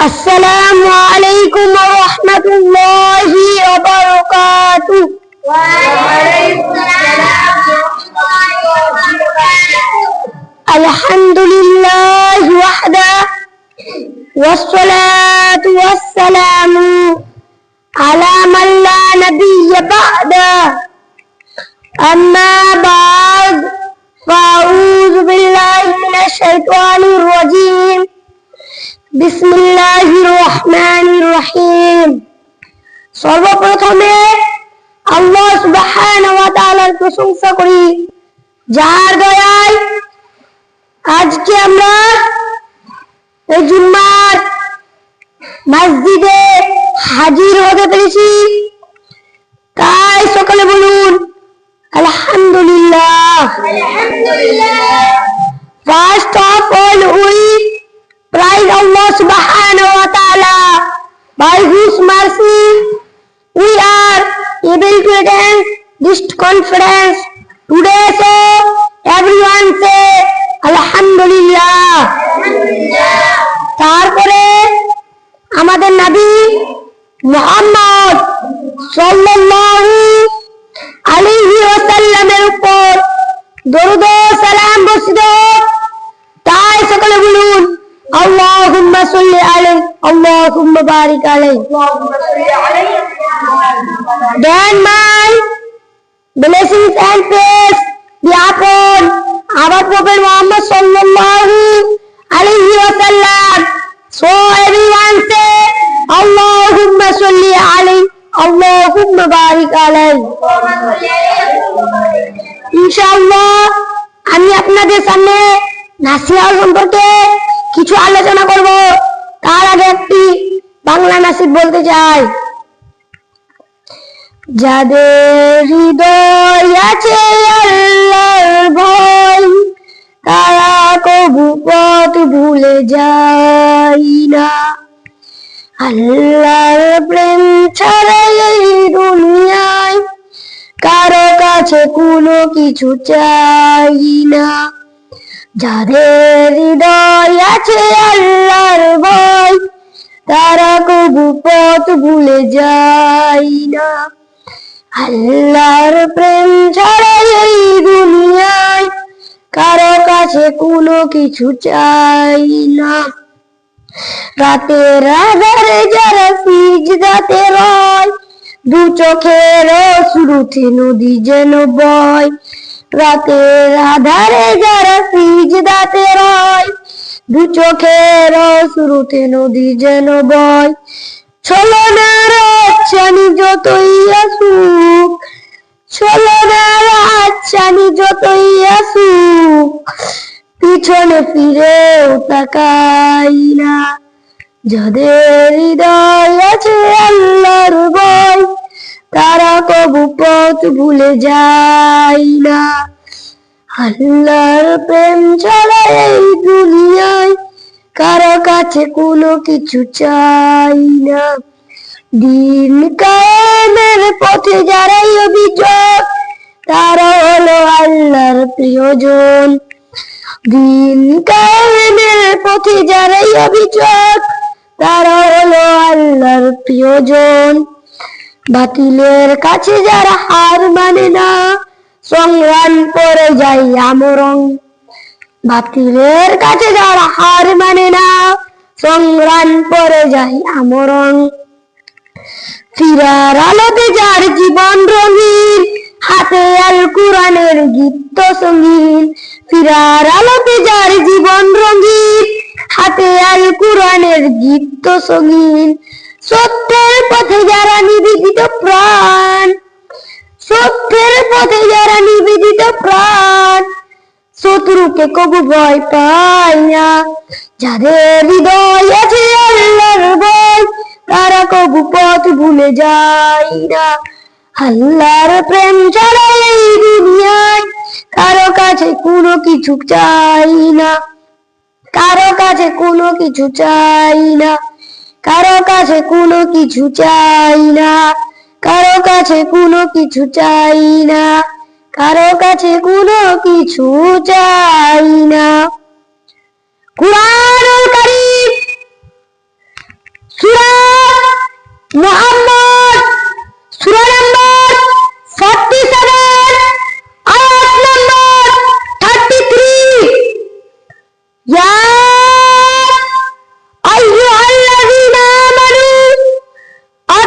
السلام عليكم ورحمة الله وبركاته. وعليكم السلام ورحمة الله وبركاته. الحمد لله وحده والصلاة والسلام على من لا نبي بعده. أما بعد فأعوذ بالله من الشيطان সর্বপ্রথমে আল্লাহ সুবাহার প্রশংসা করি, যার দয়ায় আজকে আমরা এই জুম্মার মসজিদে হাজির হতে পেরেছি। তাই সকালে বলুন, আলহামদুলিল্লাহ। আলহামদুলিল্লাহ। Subhanahu wa ta'ala by whose mercy we are able to attend this conference. Today, so everyone say Alhamdulillah. তারপরে আমাদের নবী মোহাম্মদ সাল্লাল্লাহু আলাইহি ওয়াসাল্লামের উপর দরুদ Allahumma barik alayhi. Then my blessings and praise be upon our Prophet Muhammad sallallahu alayhi wa sallam. So everyone say Allahumma salli alayhi. Allahumma barik alayhi. ইনশাআল্লাহ আমি আপনাদের সামনে নাসিয়া সম্পর্কে কিছু আলোচনা করবো একটি বাংলা নাসিদ বলতে চাই। যাদের হৃদয় আছে ভয়, তারা কবু পথ ভুলে যায় না। আল্লাহর প্রেম ছাড়া এই দুনিয়ায় কারও কাছে কোনো কিছু চাই না। যাদের হৃদয় আছে আল্লাহর ভয় তারা কবু পথ ভুলে যায় না। আল্লাহর প্রেম ছাড়া এই দুনিয়ায় কারও কাছে কোনো কিছু চাই না। রাতের আধারে যারা সিজদাতে রয়, দু চোখের শুরুতে নদী যেন বয়। রাতের আধারে যারা সিজদাতে রয় দু চোখের শুরুতে নদী যেন বয়। ছলনার আচ্ছানি যতই আসুক, ছলনার আচ্ছানি যতই আসুক, পিছনে ফিরেও তাকাই না। যাদের হৃদয় আছে আল্লাহর ভয়, তারা কবু পথ ভুলে যায় না। আল্লাহর প্রেম ছাড়া এই দুনিয়ায় কারও কাছে কোনো কিছু চাই না। দিন কায়েমের পথে যারাই অভিযোগ, তারা হলো আল্লাহর প্রিয়জন। দিন কায়েমের পথে যারাই অভিযোগ, তারা হলো আল্লাহর প্রিয়জন। বাতিলের কাছে যারা হার মানে না, সংগ্রাম করে যাই আমরং। বাতিলের কাছে যারা হার সংগ্রাম করে যাই আমরণ। ফিরার আলোতে যার জীবন রঙিন, হাতে আল কোরআনের গীত সঙ্গীন। ফিরার আলোতে যার জীবন রঙিন, হাতে আল কোরআনের গীত সঙ্গীন। সত্যের পথে যারা শত্রুকে কবু ভয় পায় না যাদের হৃদয় আছে আল্লাহর ভয়, তারা কবু পথ ভুলে যায় না। আল্লাহর প্রেম ছাড়া এই দুনিয়ায় কারও কাছে কোনো কিছু চাই না। কারও কাছে কোনো কিছু চাই না। কারও কাছে কোনো কিছু চাই না। কারও কাছে কোনো কিছু চাই না। কারও কাছে কোনো কিছু চাই না। কোরআন